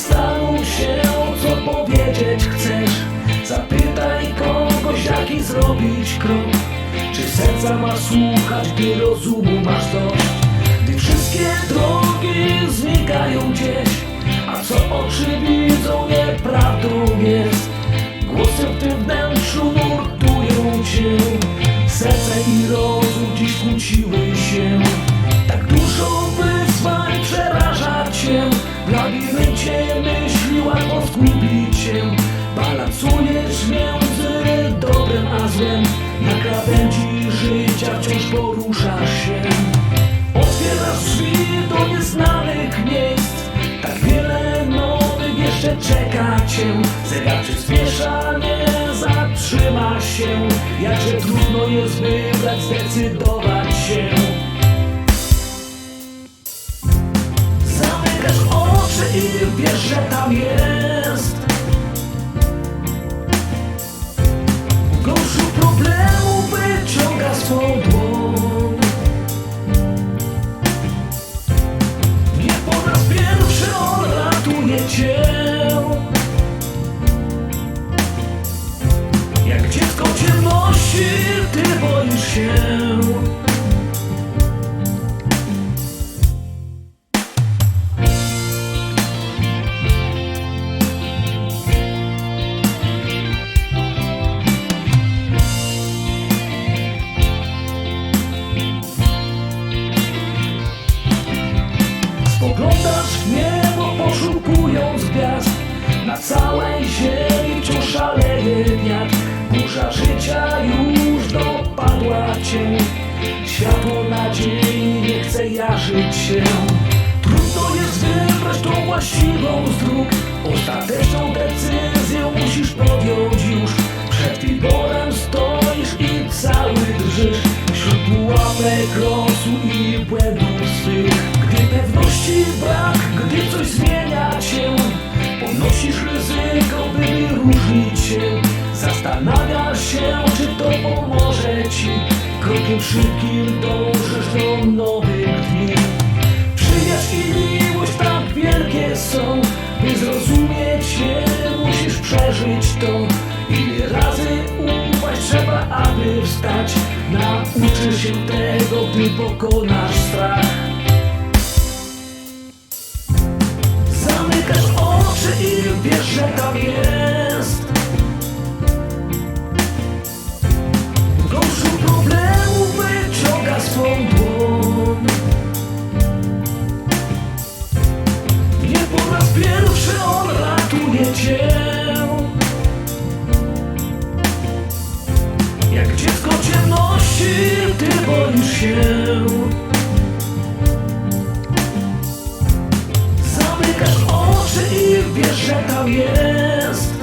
Zastanów się, co powiedzieć chcesz? Zapytaj kogoś, jaki zrobić krok. Czy serca masz słuchać, gdy rozumu masz dość? Gdy wszystkie drogi znikają gdzieś A co oczy widzą, nieprawdą jest. Jeszcze czeka cię. Zegar przyspiesza, nie zatrzyma się. Jakże trudno jest wybrać, zdecydować się. Zamykasz oczy i wiesz, że tam jest Spoglądasz w niebo poszukując gwiazd. Na całej ziemi wciąż szaleje wiatr. Burza życia już dopadła cię Światło nadziei nie chce jarzyć się. Trudno jest wybrać tą właściwą z dróg. Ostateczną decyzję musisz podjąć już. Przed wyborem stoisz i cały drżysz. Wśród pułapek pewności brak, gdy coś zmienia cię Ponosisz ryzyko, by wyróżnić się. Zastanawiasz się, czy to pomoże ci. Krokiem szybkim dążysz do nowych dni. Przyjaźń i miłość tak wielkie są. By zrozumieć je, musisz przeżyć to. Ile razy upaść trzeba, aby wstać. Nauczysz się tego, gdy pokonasz strach że tam jest. Gorszu problemu wyciąga swą dłoń. Nie po raz pierwszy on ratuje cię. Jak dziecko ciemności ty boisz się wiesz, że tam jest